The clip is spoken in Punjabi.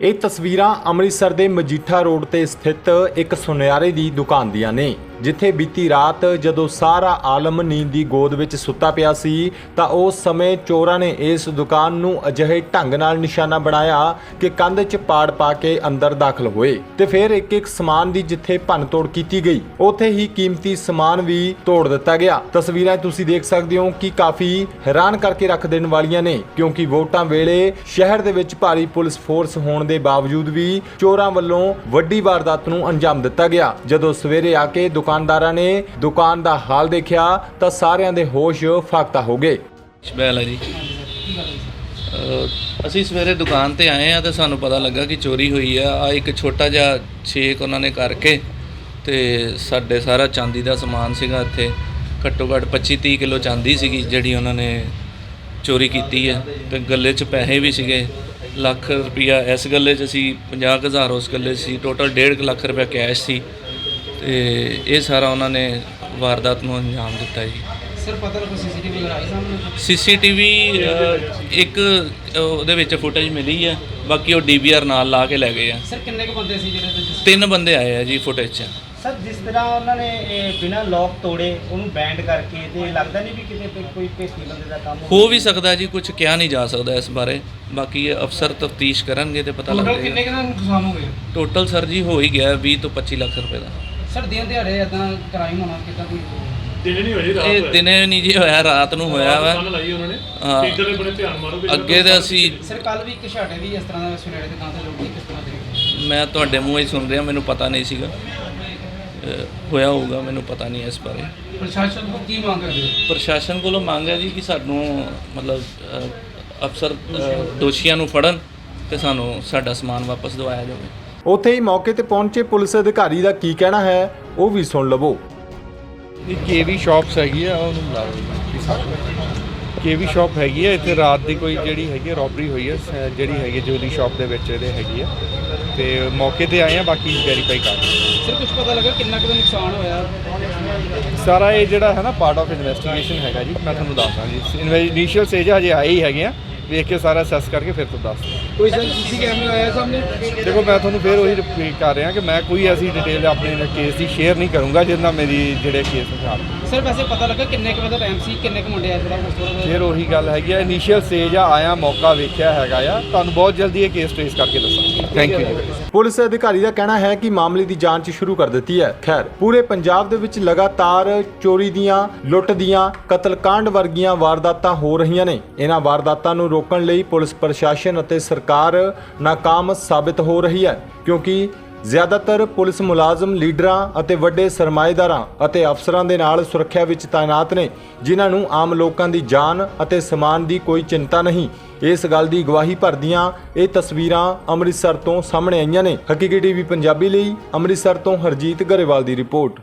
ਇਹ ਤਸਵੀਰਾਂ ਅੰਮ੍ਰਿਤਸਰ ਦੇ ਮਜੀਠਾ ਰੋਡ ਤੇ ਸਥਿਤ ਇੱਕ ਸੁਨਿਆਰੇ ਦੀ ਦੁਕਾਨ ਦੀਆਂ ਨੇ। ਜਿੱਥੇ ਬੀਤੀ ਰਾਤ ਜਦੋਂ ਸਾਰਾ ਆਲਮ ਨੀਂਦ ਦੀ ਗੋਦ ਵਿੱਚ ਸੁੱਤਾ ਪਿਆ ਸੀ, ਤਾਂ ਉਸ ਸਮੇਂ ਚੋਰਾਂ ਨੇ ਇਸ ਦੁਕਾਨ ਨੂੰ ਅਜਿਹੇ ਢੰਗ ਨਾਲ ਨਿਸ਼ਾਨਾ ਬਣਾਇਆ ਕਿ ਕੰਧ 'ਚ ਪਾੜ ਪਾ ਕੇ ਅੰਦਰ ਦਾਖਲ ਹੋਏ ਤੇ ਫਿਰ ਇੱਕ ਇੱਕ ਸਮਾਨ ਦੀ ਜਿੱਥੇ ਭੰਨਤੋੜ ਕੀਤੀ ਗਈ, ਉੱਥੇ ਹੀ ਕੀਮਤੀ ਸਮਾਨ ਵੀ ਤੋੜ ਦਿੱਤਾ ਗਿਆ। ਤਸਵੀਰਾਂ ਤੁਸੀਂ ਦੇਖ ਸਕਦੇ ਹੋ ਕਿ ਕਾਫੀ ਹੈਰਾਨ ਕਰਕੇ ਰੱਖ ਦੇਣ ਵਾਲੀਆਂ ਨੇ, ਕਿਉਂਕਿ ਵੋਟਾਂ ਵੇਲੇ ਸ਼ਹਿਰ ਦੇ ਵਿੱਚ ਭਾਰੀ ਪੁਲਿਸ ਫੋਰਸ ਹੋਣ ਦੇ ਬਾਵਜੂਦ ਵੀ ਚੋਰਾਂ ਵੱਲੋਂ ਵੱਡੀ ਵਾਰਦਾਤ ਨੂੰ ਅੰਜਾਮ ਦਿੱਤਾ ਗਿਆ। ਜਦੋਂ ਸਵੇਰੇ ਆ ਕੇ ਦੁਕਾਨਦਾਰਾਂ ਨੇ ਦੁਕਾਨ ਦਾ ਹਾਲ ਦੇਖਿਆ ਤਾਂ ਸਾਰਿਆਂ ਦੇ ਹੋਸ਼ ਫਾਕਤਾ ਹੋ ਗਏ। ਸ਼ਬੈਲ ਹੈ ਜੀ। ਅਹ ਅਸੀਂ ਸਵੇਰੇ ਦੁਕਾਨ ਤੇ ਆਏ ਆ ਤੇ ਸਾਨੂੰ ਪਤਾ ਲੱਗਾ ਕਿ ਚੋਰੀ ਹੋਈ ਆ। ਆ ਇੱਕ ਛੋਟਾ ਜਿਹਾ ਛੇਕ ਉਹਨਾਂ ਨੇ ਕਰਕੇ ਤੇ ਸਾਡੇ ਸਾਰਾ ਚਾਂਦੀ ਦਾ ਸਮਾਨ ਸੀਗਾ ਇੱਥੇ। ਘੱਟੋ ਘੱਟ 25 30 ਕਿਲੋ ਚਾਂਦੀ ਸੀਗੀ ਜਿਹੜੀ ਉਹਨਾਂ ਨੇ ਚੋਰੀ ਕੀਤੀ ਹੈ ਤੇ ਗੱਲੇ 'ਚ ਪੈਸੇ ਵੀ ਸੀਗੇ। ਲੱਖ ਰੁਪਈਆ ਇਸ ਗੱਲੇ 'ਚ ਸੀ 50000 ਉਸ ਗੱਲੇ 'ਚ ਸੀ। ਟੋਟਲ 1.5 ਲੱਖ ਰੁਪਇਆ ਕੈਸ਼ ਸੀ। ਤੇ ਇਹ ਸਾਰਾ ਉਹਨਾਂ ਨੇ ਵਾਰਦਾਤ ਨੂੰ ਅੰਜਾਮ ਦਿੱਤਾ ਜੀ। ਸਰ ਪਤਾ ਲੱਗਾ ਸੀਸੀਟੀਵੀ ਆਈ ਸਾਹਮਣੇ? ਸੀਸੀਟੀਵੀ ਇੱਕ ਉਹਦੇ ਵਿੱਚ ਫੁਟੇਜ ਮਿਲੀ ਹੈ ਬਾਕੀ ਉਹ ਡੀਵੀਆਰ ਨਾਲ ਲਾ ਕੇ ਲੈ ਗਏ ਆ। ਸਰ ਕਿੰਨੇ ਕੁ ਬੰਦੇ ਸੀ ਜਿਹੜੇ ਤੁਸੀਂ ਤਿੰਨ ਬੰਦੇ ਆਏ ਆ ਜੀ ਫੁਟੇਜ 'ਚ। ਸਰ ਜਿਸ ਤਰ੍ਹਾਂ ਉਹਨਾਂ ਨੇ ਇਹ ਬਿਨਾਂ ਲੋਕ ਤੋੜੇ ਉਹਨੂੰ ਬੈਂਡ ਕਰਕੇ ਤੇ ਲੱਗਦਾ ਨਹੀਂ ਵੀ ਕਿਤੇ ਕੋਈ- ਭੇਤੀ ਬੰਦੇ ਦਾ ਕੰਮ ਹੋ ਵੀ ਸਕਦਾ ਜੀ ਕੁਝ ਕਿਹਾ ਨਹੀਂ ਜਾ ਸਕਦਾ ਇਸ ਬਾਰੇ। ਬਾਕੀ ਇਹ ਅਫਸਰ ਤਫਤੀਸ਼ ਕਰਨਗੇ ਤੇ ਪਤਾ ਟੋਟਲ ਲੱਗੇਗਾ। ਕਿੰਨੇ ਕਿੰਨਾ ਨੁਕਸਾਨ ਹੋ ਗਿਆ? ਟੋਟਲ ਸਰ ਜੀ ਹੋ ਹੀ ਗਿਆ 20 ਤੋਂ 25 ਲੱਖ ਰੁਪਏ ਦਾ। ਸਰ ਦਿਨ ਦਿਹਾੜੇ ਇਦਾਂ ਕ੍ਰਾਈਮ ਹੋਣਾ ਕਿਦਾਂ ਦੀ ਦਿਨੇ ਨਹੀਂ ਹੋਈ ਰਾਤ ਇਹ ਹੋਇਆ ਦਿਨੇ ਨਹੀਂ ਜੀ ਹੋਇਆ ਰਾਤ ਨੂੰ ਹੋਇਆ ਵਾ। ਕੰਨ ਲਾਈ ਉਹਨਾਂ ਨੇ। ਹਾਂ। ਇੱਧਰ ਦੇ ਬੜੇ ਧਿਆਨ ਮਾਰੋ ਵੀ ਅੱਗੇ ਤੇ ਅਸੀਂ ਸਰ ਕੱਲ ਵੀ ਇੱਕ ਛਾਟੇ ਦੀ ਇਸ ਤਰ੍ਹਾਂ ਦਾ ਸੁਨੇੜੇ ਦੇ ਕਾਂ ਤੇ ਲੋਕੀ ਕਿਸ ਤਰ੍ਹਾਂ ਦੇ ਮੈਂ ਤੁਹਾਡੇ ਮੂੰਹੋਂ ਹੀ ਸੁਣ ਰਿਹਾ ਮੈਨੂੰ ਪਤਾ ਨਹੀਂ ਸੀਗਾ। ਹੋਇਆ ਹੋਊਗਾ ਮੈਨੂੰ ਪਤਾ ਨਹੀਂ ਇਸ ਬਾਰੇ। ਪ੍ਰਸ਼ਾਸਨ ਤੋਂ ਕੀ ਮੰਗ ਕਰਦੇ ਹੋ? ਪ੍ਰਸ਼ਾਸਨ ਕੋਲੋਂ ਮੰਗ ਹੈ ਜੀ ਕਿ ਸਾਨੂੰ ਮਤਲਬ ਅਫਸਰ ਦੋਸ਼ੀਆਂ ਨੂੰ ਫੜਨ ਤੇ ਸਾਨੂੰ ਸਾਡਾ ਸਮਾਨ ਵਾਪਸ ਦਿਵਾਇਆ ਜਾਵੇ। ਉੱਥੇ ਹੀ ਮੌਕੇ ਤੇ ਪਹੁੰਚੇ ਪੁਲਿਸ ਅਧਿਕਾਰੀ ਦਾ ਕੀ ਕਹਿਣਾ ਹੈ ਉਹ ਵੀ ਸੁਣ ਲਵੋ। ਇਹ ਕੇਵੀ ਸ਼ਾਪਸ ਹੈਗੀ ਆ ਉਹਨੂੰ ਮਿਲਾ ਲਓ ਕੇਵੀ ਸ਼ਾਪ ਹੈਗੀ ਆ ਇੱਥੇ ਰਾਤ ਦੀ ਕੋਈ ਜਿਹੜੀ ਹੈਗੀ ਰੋਬਰੀ ਹੋਈ ਹੈ ਸ- ਜਿਹੜੀ ਹੈਗੀ ਜੁਐਲਰੀ ਸ਼ਾਪ ਦੇ ਵਿੱਚ ਇਹਦੇ ਹੈਗੀ ਆ। ਤੇ ਮੌਕੇ ਤੇ ਆਏ ਆ ਬਾਕੀ ਵੈਰੀਫਾਈ ਕਰ ਰਹੇ ਸਰ ਕੁਝ ਪਤਾ ਲੱਗਾ ਕਿੰਨਾ ਕੁ ਦਾ ਨੁਕਸਾਨ ਹੋਇਆ? ਆ। ਸਾਰਾ ਇਹ ਜਿਹੜਾ ਹੈ ਨਾ ਪਾਰਟ ਆਫ ਇਨਵੈਸਟੀਗੇਸ਼ਨ ਹੈਗਾ ਜੀ ਮੈਂ ਤੁਹਾਨੂੰ ਦੱਸਦਾ ਜੀ। ਇਨੀਸ਼ੀਅਲ ਸਟੇਜ ਹਜੇ ਆਏ ਹੀ ਹੈਗੇ ਆ ਵੇਖ ਕੇ ਸਾਰਾ ਅਸੈਸ ਕਰਕੇ ਫਿਰ ਤੁਹਾਨੂੰ ਦੱਸਦਾ। ਕੋਈ ਸਰ ਸੀਸੀ ਕੈਮਰੇ ਆਇਆ ਸਾਹਮਣੇ? ਦੇਖੋ ਮੈਂ ਤੁਹਾਨੂੰ ਫਿਰ ਉਹੀ ਰਿਪੀਟ ਕਰ ਰਿਹਾ ਕਿ ਮੈਂ ਕੋਈ ਐਸੀ ਡਿਟੇਲ ਆਪਣੇ ਕੇਸ ਦੀ ਸ਼ੇਅਰ ਨਹੀਂ ਕਰੂੰਗਾ ਨਾਲ ਮੇਰੀ ਜਿਹੜੇ ਕੇਸ ਸਰ ਵੈਸੇ ਪਤਾ ਲੱਗਾ ਕਿੰਨੇ ਕੁ ਵਜੇ ਦਾ ਟਾਈਮ ਸੀ ਕਿੰਨੇ ਕੁ ਮੁੰਡੇ ਆਏ ਥੋੜਾ ਫਿਰ ਉਹੀ ਗੱਲ ਹੈਗੀ ਆ ਇਨੀਸ਼ੀਅਲ ਸਟੇਜ ਆ ਆਇਆ ਮੌਕਾ ਵੇਖਿਆ ਹੈਗਾ ਆ। ਤੁਹਾਨੂੰ ਬਹੁਤ ਜਲਦੀ ਇਹ ਕੇਸ ਟ੍ਰੇਸ ਕਰਕੇ ਦੱਸਾਂਗੇ। ਥੈਂਕ ਯੂ ਜੀ ਪੁਲਿਸ ਅਧਿਕਾਰੀ ਦਾ ਕਹਿਣਾ ਹੈ ਕਿ ਮਾਮਲੇ ਦੀ ਜਾਂਚ ਸ਼ੁਰੂ ਕਰ ਦਿੱਤੀ ਹੈ। ਖੈਰ ਪੂਰੇ ਪੰਜਾਬ ਦੇ ਵਿੱਚ ਲਗਾਤਾਰ ਚੋਰੀ ਦੀਆਂ ਲੁੱਟ ਦੀਆਂ ਕਤਲकांड ਵਰਗੀਆਂ ਵਾਰਦਾਤਾਂ ਹੋ ਰਹੀਆਂ ਨੇ। ਇਹਨਾਂ ਵਾਰਦਾਤਾਂ ਨੂੰ ਰੋਕਣ ਲਈ ਪੁਲਿਸ ਪ੍ਰਸ਼ਾਸਨ ਅਤੇ ਸਰਕਾਰ ਨਾਕਾਮ ਸਾਬਿਤ ਹੋ ਰਹੀ ਹੈ, ਕਿਉਂਕਿ ਜ਼ਿਆਦਾਤਰ ਪੁਲਿਸ ਮੁਲਾਜ਼ਮ ਲੀਡਰਾਂ ਅਤੇ ਵੱਡੇ ਸਰਮਾਏਦਾਰਾਂ ਅਤੇ ਅਫਸਰਾਂ ਦੇ ਨਾਲ ਸੁਰੱਖਿਆ ਵਿੱਚ ਤਾਇਨਾਤ ਨੇ, ਜਿਨ੍ਹਾਂ ਨੂੰ ਆਮ ਲੋਕਾਂ ਦੀ ਜਾਨ ਅਤੇ ਸਮਾਨ ਦੀ ਕੋਈ ਚਿੰਤਾ ਨਹੀਂ। ਇਸ ਗੱਲ ਦੀ ਗਵਾਹੀ ਭਰਦੀਆਂ ਇਹ ਤਸਵੀਰਾਂ ਅੰਮ੍ਰਿਤਸਰ ਤੋਂ ਸਾਹਮਣੇ ਆਈਆਂ ਨੇ। ਹਕੀਕੀ ਟੀਵੀ ਪੰਜਾਬੀ ਲਈ ਅੰਮ੍ਰਿਤਸਰ ਤੋਂ ਹਰਜੀਤ ਗਰੇਵਾਲ ਦੀ ਰਿਪੋਰਟ।